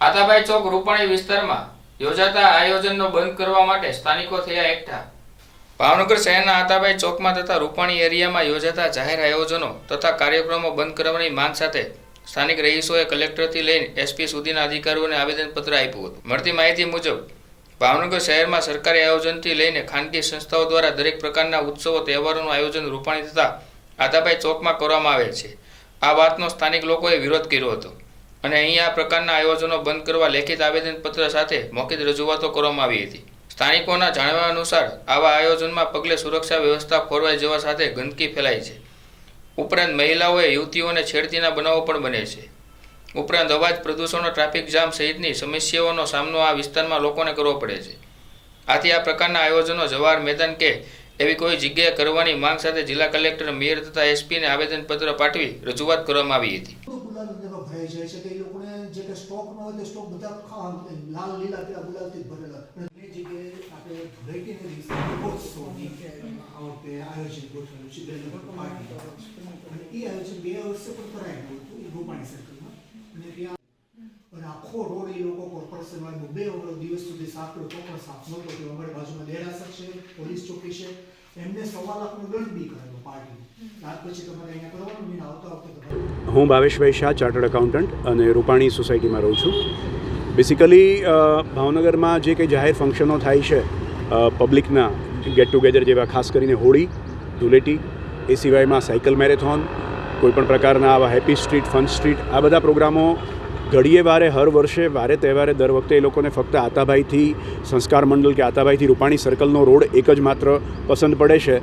આતાભાઈ ચોક રૂપાણી વિસ્તારમાં યોજાતા આયોજનનો બંધ કરવા માટે સ્થાનિકો થયા એકઠા. ભાવનગર શહેરના આતાભાઈ ચોકમાં તથા રૂપાણી એરિયામાં યોજાતા જાહેર આયોજનો તથા કાર્યક્રમો બંધ કરવાની માંગ સાથે સ્થાનિક રહીશોએ કલેક્ટરથી લઈને એસપી સુધીના અધિકારીઓને આવેદનપત્ર આપ્યું હતું. મળતી માહિતી મુજબ, ભાવનગર શહેરમાં સરકારી આયોજનથી લઈને ખાનગી સંસ્થાઓ દ્વારા દરેક પ્રકારના ઉત્સવો, તહેવારોનું આયોજન રૂપાણી તથા આતાભાઈ ચોકમાં કરવામાં આવે છે. આ વાતનો સ્થાનિક લોકોએ વિરોધ કર્યો હતો. અને અહીં આ પ્રકારના આયોજનો બંધ કરવા લેખિત આવેદનપત્ર સાથે મૌખિક રજૂઆતો કરવામાં આવી હતી. સ્થાનિકોના જાણવા અનુસાર આવા આયોજનમાં પગલે સુરક્ષા વ્યવસ્થા ખોરવાઈ જવા સાથે ગંદકી ફેલાય છે. ઉપરાંત મહિલાઓએ યુવતીઓને છેડતીના બનાવો પણ બને છે. ઉપરાંત અવાજ પ્રદૂષણો ટ્રાફિક જામ સહિતની સમસ્યાઓનો સામનો આ વિસ્તારમાં લોકોને કરવો પડે છે. આથી આ પ્રકારના આયોજનો જવાહર મેદાન કે એવી કોઈ જગ્યાએ કરવાની માંગ સાથે જિલ્લા કલેક્ટર, મેયર તથા એસપીને આવેદનપત્ર પાઠવી રજૂઆત કરવામાં આવી હતી. સ્ટોક ન હોય તો સ્ટોક બધા લાલ, લીલા, પીળા ગુલાલથી ભરેલા. અને જગ્યાએ આપણે ધૂળેટીને દિવસે દીપોત્સવની આ વખતે આયોજન ગોઠવેલું છે નંબર પાર્ટી. અને એ આયોજન બે વર્ષે પણ કરાયેલું હતું, એ રૂપાણી સર્કલમાં અને ત્યાં અને આખો રોડ એ લોકો કોર્પોરેશન વાળા બે દિવસ સુધી સાફ પણ સાફ નહોતો અમારી બાજુમાં દેરાસર છે, પોલીસ ચોકી છે. એમને સવા લાખનો દંડ બી કરેલો પાર્ટી. ત્યાર પછી તમારે અહીંયા કરવાનું નહીં આવતા વખતે હું ભાવેશભાઈ શાહ ચાર્ટર્ડ એકાઉન્ટન્ટ અને રૂપાણી સોસાયટીમાં રહું છું. બેસિકલી ભાવનગરમાં જે કંઈ જાહેર ફંક્શનો થાય છે પબ્લિકના ગેટ ટુગેધર જેવા ખાસ કરીને હોળી ધૂળેટી એ સિવાયમાં સાયકલ મેરેથોન કોઈપણ પ્રકારના આવા હેપી સ્ટ્રીટ ફન સ્ટ્રીટ આ બધા પ્રોગ્રામો ઘડીએ વારે હર વર્ષે વારે તહેવારે દર વખતે એ લોકોને ફક્ત આતાભાઈથી સંસ્કાર મંડળ કે આતાભાઈથી રૂપાણી સર્કલનો રોડ એક જ માત્ર પસંદ પડે છે.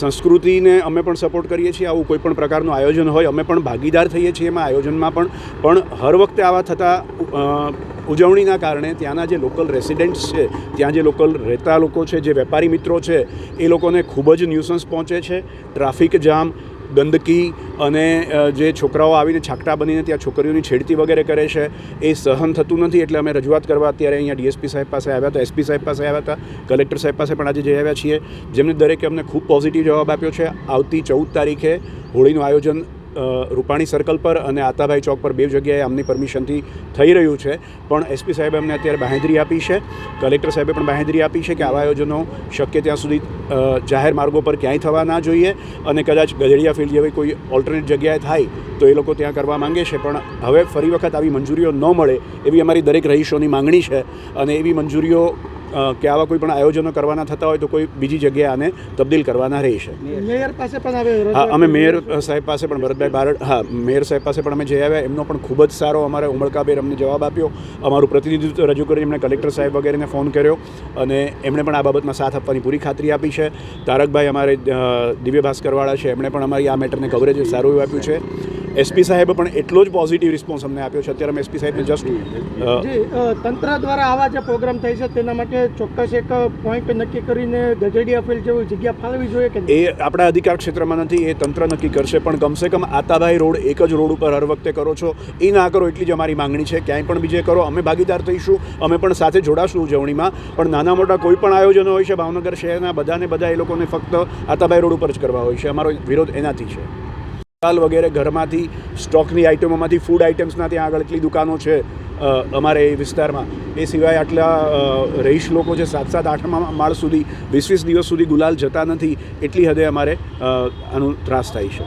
સંસ્કૃતિને અમે પણ સપોર્ટ કરીએ છીએ, આવું કોઈ પણ પ્રકારનું આયોજન હોય, અમે પણ ભાગીદાર થઈએ છીએ એમાં આયોજનમાં પણ પણ હર વખતે આવા થતા ઉજવણીના કારણે ત્યાંના જે લોકલ રેસિડેન્ટ્સ છે, ત્યાં જે લોકલ રહેતા લોકો છે, જે વેપારી મિત્રો છે, એ લોકોને ખૂબ જ ન્યુસન્સ પહોંચે છે. ટ્રાફિક જામ ગંદકી અને જે છોકરાઓ આવીને છાકટા બનીને ત્યાં છોકરીઓની છેડતી વગેરે કરે છે, એ સહન થતું નથી. એટલે અમે રજૂઆત કરવા અત્યારે અહીંયા ડીએસપી સાહેબ પાસે આવ્યા હતા, એસપી સાહેબ પાસે આવ્યા હતા, કલેક્ટર સાહેબ પાસે પણ આજે જઈ આવ્યા છીએ. જેમને દરેકે અમને ખૂબ પોઝિટિવ જવાબ આપ્યો છે. આવતી ચૌદ તારીખે હોળીનું આયોજન રૂપાણી સર્કલ પર અને આતાભાઈ ચોક પર બે જગ્યાએ આમની પરમિશનથી થઈ રહ્યું છે. પણ એસપી સાહેબે અમને અત્યારે બાહેંધરી આપી છે. કલેક્ટર સાહેબે પણ બાહેંધરી આપી છે કે આવા આયોજનો શક્ય ત્યાં સુધી જાહેર માર્ગો પર ક્યાંય થવા ના જોઈએ અને કદાચ ગજડિયા ફિલ્ડ જેવી કોઈ ઓલ્ટરનેટ જગ્યાએ થાય તો એ લોકો ત્યાં કરવા માંગે છે. પણ હવે ફરી વખત આવી મંજૂરીઓ ન મળે એવી અમારી દરેક રહીશોની માંગણી છે અને એવી મંજૂરીઓ કે આવા કોઈ પણ આયોજનો કરવાના થતા હોય તો કોઈ બીજી જગ્યાએ આને તબદીલ કરવાના રહેશે. મેયર પાસે પણ હા અમે મેયર સાહેબ પાસે પણ ભરતભાઈ બારડ હા મેયર સાહેબ પાસે પણ અમે જઈ આવ્યા. એમનો પણ ખૂબ જ સારો અમારે ઉમળકાભેર અમને જવાબ આપ્યો. અમારું પ્રતિનિધિત્વ રજૂ કરીને એમણે કલેક્ટર સાહેબ વગેરેને ફોન કર્યો અને એમણે પણ આ બાબતમાં સાથ આપવાની પૂરી ખાતરી આપી છે. તારકભાઈ અમારે દિવ્ય ભાસ્કરવાળા છે. એમણે પણ અમારી આ મેટરને કવરેજ સારું એવું આપ્યું છે. એસપી સાહેબે પણ એટલો જ પોઝિટિવ રિસ્પોન્સ અમને આપ્યો છે. અત્યારે અમે એસપી સાહેબને જસ્ટ તંત્ર દ્વારા આવા જે પ્રોગ્રામ થાય છે તેના માટે ચોક્કસ એક પોઈન્ટ નક્કી કરીને ગજડિયા ફિલ્ડ જેવી જગ્યા ફાળવી જોઈએ કે એ આપણા અધિકાર ક્ષેત્રમાં નથી, એ તંત્ર નક્કી કરશે. પણ કમસે કમ આતાભાઈ રોડ એક જ રોડ ઉપર હર વખતે કરો છો. એ ના કરો એટલી જ અમારી માંગણી છે. ક્યાંય પણ બીજે કરો. અમે ભાગીદાર થઈશું. અમે પણ સાથે જોડાશું ઉજવણીમાં. પણ નાના મોટા કોઈ પણ આયોજનો હોય છે, ભાવનગર શહેરના બધાને બધા એ લોકોને ફક્ત આતાભાઈ રોડ ઉપર જ કરવા હોય છે. અમારો વિરોધ એનાથી છે. વગેરે ઘરમાંથી, સ્ટોકની આઇટમોમાંથી ફૂડ આઇટમ્સના ત્યાં આગળ એટલી દુકાનો છે. અમારે એ વિસ્તારમાં. એ સિવાય આટલા રહીશ લોકો જે સાત સાત આઠમા માળ સુધી વીસ વીસ દિવસ સુધી ગુલાલ જતા નથી, એટલી હદે અમારે આનું ત્રાસ થાય છે.